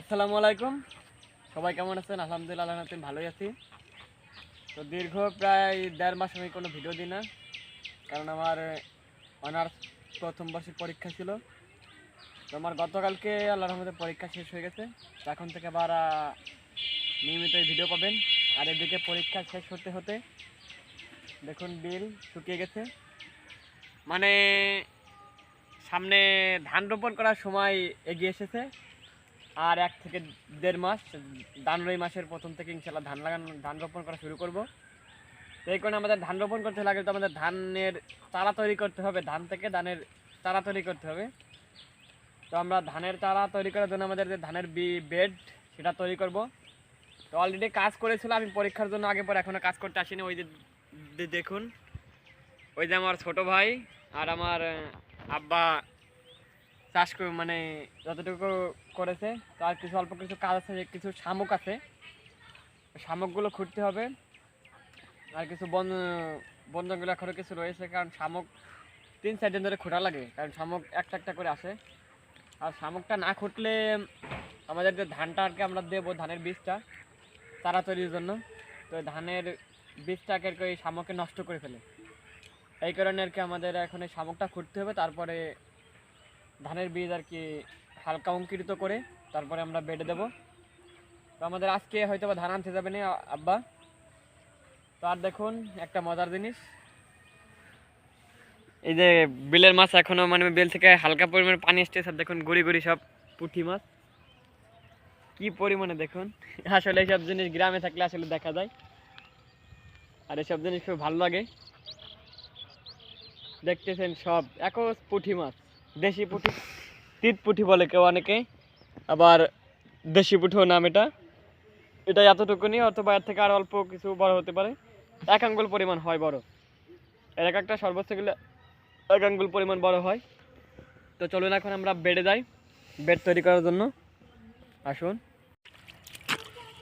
আসসালামু আলাইকুম। সবাই কেমন আছেন? আলহামদুলিল্লাহ আল্লাহ ভালোই আছি। তো দীর্ঘ প্রায় দেড় মাস আমি কোনো ভিডিও দিই না, কারণ আমার অনার্স প্রথম বর্ষের পরীক্ষা ছিল। তো আমার গতকালকে আল্লাহর রহমতে পরীক্ষা শেষ হয়ে গেছে। এখন থেকে আবার নিয়মিত ভিডিও পাবেন। আর এদিকে পরীক্ষা শেষ হতে হতে, দেখুন বিল শুকিয়ে গেছে। মানে সামনে ধান রোপণ করার সময় এগিয়ে এসেছে। আর এক থেকে দেড় মাস, জানুয়ারি মাসের প্রথম থেকে ইনশাল্লাহ ধান লাগানো, ধান রোপণ করা শুরু করব। তো এই কারণে আমাদের ধান রোপণ করতে লাগে তো আমাদের ধানের চারা তৈরি করতে হবে, ধান থেকে ধানের চারা তৈরি করতে হবে। তো আমরা ধানের চারা তৈরি করার জন্য আমাদের যে ধানের বেড, সেটা তৈরি করব। তো অলরেডি কাজ করেছিল, আমি পরীক্ষার জন্য আগে পর এখনও কাজ করতে আসিনি, ওই যে দেখুন। ওই যে আমার ছোট ভাই আর আমার আব্বা চাষ করে মানে যতটুকু করেছে, তার কিছু অল্প কিছু কাজ আছে, কিছু শামুক আছে। শামুকগুলো খুঁড়তে হবে। আর কিছু বন বন জঙ্গল এখনও কিছু রয়েছে, কারণ শামুক তিন চার দিন ধরে খোঁড়া লাগে, কারণ শামুক একটা একটা করে আসে। আর শামুকটা না খুঁটলে আমাদের যে ধানটা আর কি আমরা দেবো, ধানের বীজটা তারা তৈরির জন্য, তো ধানের বীজটাকে আর কি শামুকে নষ্ট করে ফেলে। এই কারণে আর কি আমাদের এখন এই শামুকটা খুঁড়তে হবে, তারপরে ধানের বীজ আর কি হালকা অঙ্কিত করে তারপরে আমরা বেডে দেব। তো আমাদের আজকে হয়তো ধান আনতে যাবে না আব্বা। তো আর দেখুন, একটা মজার জিনিস। এই যে বিলের মাছ এখনও মানে বিল থেকে হালকা পরিমাণে পানি আসছে স্যার দেখুন গুড়ি গুড়ি সব পুঁটি মাছ। কি পরিমাণে দেখুন। আসলে এইসব জিনিস গ্রামে থাকলে আসলে দেখা যায়। আর এসব জিনিস খুব ভালো লাগে। দেখতেছেন সব একস পুঁটি মাছ। দেশি পুঁটি, তিত পুঁটি বলে কেউ অনেকে আবার দেশি পুঁটিও নাম এটা। এটা এতটুকু এতটুকুনি, অথবা এর থেকে আর অল্প কিছু বড় হতে পারে। এক আঙ্গুল পরিমাণ হয় বড়। এর এক একটা সর্বোচ্চ গেলে এক আঙ্গুল পরিমাণ বড় হয়। তো চলুন এখন আমরা বেডে যাই, বেড তৈরি করার জন্য। আসুন।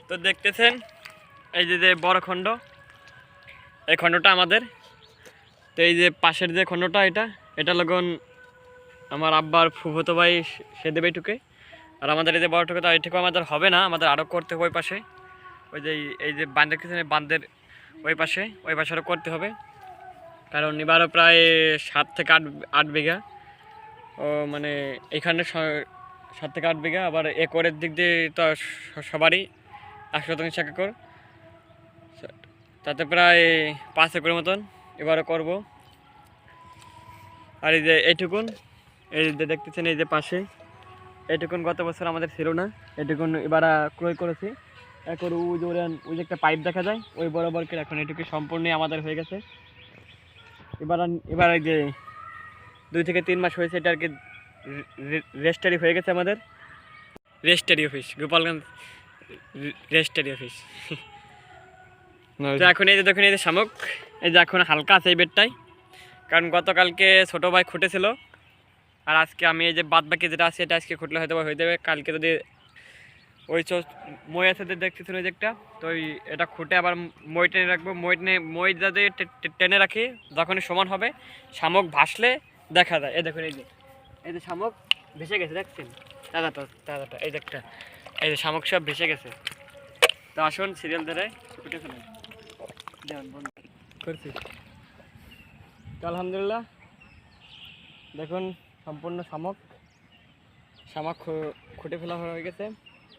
তো দেখতেছেন, এই যে যে বড় খণ্ড, এই খণ্ডটা আমাদের। তো এই যে পাশের যে খণ্ডটা, এটা এটা লগন আমার আব্বার ফুফতো ভাই সে- দেবে এটুকে আর আমাদের এই যে বড়টুকু তো এটুকু আমাদের হবে না, আমাদের আরও করতে হবে ওই পাশে। ওই যে এই- যে বান্ধের কিছু বান্ধের ওই পাশে ওই পাশে আরও করতে হবে। কারণ এবারও প্রায় সাত থেকে আট আট বিঘা। ও মানে এখানে সাত থেকে আট বিঘা, আবার একরের দিক দিয়ে তো সবারই একশো শতাংশ এক একর। তাতে প্রায় পাঁচ একরের মতন এবারও করব। আর এই যে এইটুকুন এই যে দেখতেছেন এই যে পাশে। এটুকুন গত বছর আমাদের ছিল না এটুকুন এবার ক্রয় করেছি। এখন ওই যে ওই যে একটা পাইপ দেখা যায় ওই বরাবর করে এখন এটুকু সম্পূর্ণই আমাদের হয়ে গেছে। এবার এবার এই যে দুই থেকে তিন মাস হয়েছে এটা আর কি রেস্টারি হয়ে গেছে আমাদের। Registry office Gopalganj registry office. তো এখন এই যে দেখুন এই যে শামুক এই যে এখন হালকা আছে এই বেডটাই। কারণ গতকালকে ছোটো ভাই খুঁটেছিল আর আজকে আমি এই যে বাদ বাকি যেটা আছে, এটা আজকে খুঁটলে হয়তো হয়ে যাবে। কালকে যদি ওই চো মই আছে দেখতেছিল যে একটা, তো ওই এটা খুঁটে আবার মই টেনে রাখব। মই টেনে মই যাতে টেনে রাখি, যখনই সমান হবে, শামুক ভাসলে দেখা যায়। এই দেখুন, এই যে এই যে শামুক ভেসে গেছে, দেখছেন? দাদাটা দাদাটা এই যে একটা এই যে শামুক সব ভেসে গেছে। তো আসুন সিরিয়াল ধরে ছুটে ফেলেন করছি। আলহামদুলিল্লাহ। দেখুন সম্পূর্ণ শামক। শামুক খুঁটে ফেলা হয়ে গেছে।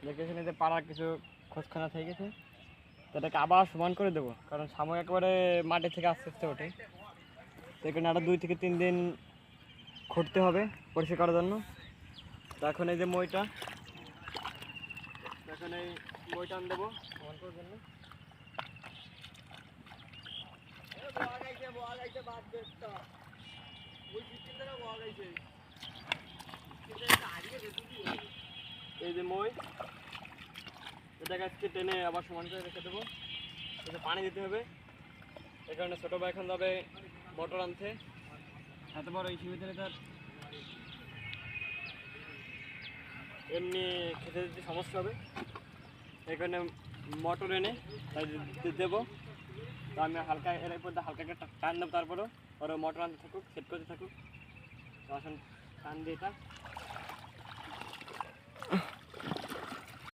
দেখেছেন যে পাড়ার কিছু খোঁজখানা থেকে গেছে। এটাকে আবার সমান করে দেবো, কারণ শামুক একেবারে মাটি থেকে আস্তে আস্তে ওঠে। তো এখানে আরও দুই থেকে তিন দিন খুঁটতে হবে পরিষ্কার করার জন্য। তো এখন এই যে মইটা এখন এই মইটা আন দেবো। সমান করার জন্য। এই যে মই, এটাকে আজকে টেনে আবার সমান করে রেখে দেবো। এতে পানি দিতে হবে। এই কারণে ছোটো ভাই এখন যাবে মোটর আনতে। এত বড় এই সীমিত তার এমনি খেতে দিতে সমস্যা হবে। কারণে মোটর এনে তাই দেবো। তো আমি হালকা এর উপর হালকা একটা টান দেবো তারপরেও। ওরা মোটর আনতে থাকুক, সেট করতে থাকুক। আসুন। कांदे का